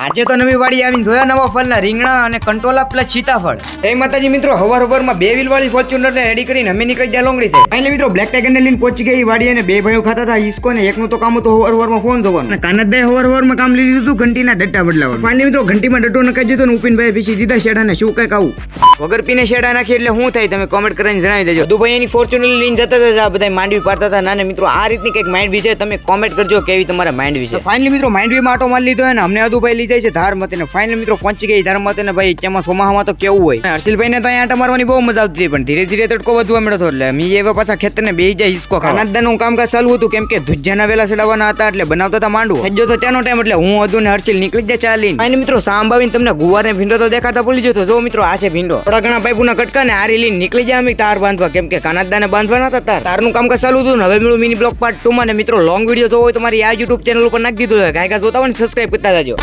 આજે તો નવી વાડી આવીને જોયા નવા ફળના રીંગણા અને કંટોલા પ્લસ સીતાફળ. એ માતાજી મિત્રો, હવાર હવારમાં બે વ્હીલ વાળી ફોર્ચ્યુનર ને રેડી કરીને અમે નીકળી ગયા લોંગડી છે? એટલે મિત્રો બ્લેક ટાઈગર લઈને પહોંચી ગઈ વાડી અને બે ભાઈઓ ખાતા હતા, ઈસકો ને એકનું તો કામ હતું હવાર હવારમાં ફોન જોવાનું. અને કાનતભાઈ હવાર હવારમાં કામ લીધું હતું ઘંટીના ડટ્ટા બદલાવાનું ફાઇનલી મિત્રો, ઘંટીમાં ડટ્ટો નકાઈ દીધો ને ઉપીનભાઈ પીછી દીધા શેડા ને શું કંઈક આવું. વગર પીને શેડા નાખી એટલે શું થાય તમે કોમેન્ટ કરીને જણાવી દેજો. દુભાઈ એની ફોર્ચ્યુનર લઈને જતા હતા બધા માંડવી પાડતા હતા. નાને મિત્રો આ રીતની કંઈક માંડવી વિશે તમે કોમેન્ટ કરજો કેવી તમારા માઇન્ડ વિશે ફાઇનલી મિત્રો માંડવી માટો મારી લીધો ને અમને અદુભાઈ લઈ જાય છે ધાર મતે ને. ફાઇનલી મિત્રો પહોંચી ગઈ ધાર મતે ને ભાઈ તેમાં સોમાહામાં તો કેવું હોય. અને હર્ષિલભાઈ ને તો અહીંયા મારવાની બહુ મજા આવતી હતી પણ ધીરે ધીરે તડકો વધવા મળ્યો એટલે મી એવા પાછા ખેતર ને બેહી જાય હિસકો ખાનાદાનું કામકાજ ચાલવું હતું કેમ કે ધુજ્જાના વેલા ચડાવવાના હતા એટલે બનાવતા હતા માંડવું. થઈ તો ત્યાંનો ટાઈમ એટલે હું હતું ને હર્ષિલ નીકળી જાય ચાલીને ફાઇનલી મિત્રો સાંભાવીને તમને ગુવાર ને ભીંડો તો દેખાતા ભૂલી જતો જો મિત્રો આ છે ભીંડો. થોડા ઘણા પાઇપોના કટકા ને આરી લઈને નીકળી જાય તાર બાંધવા. કેમ કે કાનાદાને બાંધવાના હતા તાર. તારનું કામકાજ ચાલુ હતું ને હવે મેળું મિની બ્લોક પાર્ટ ટુ માં. ને મિત્રો લોંગ વીડિયો જોવો હોય તો મારી આ યુટ્યુબ ચેનલ ઉપર નાખી દીધું છે. કાંઈ કાંઈ જોતા હોય ને સબસ્ક્રાઈબ કરતા જાજો.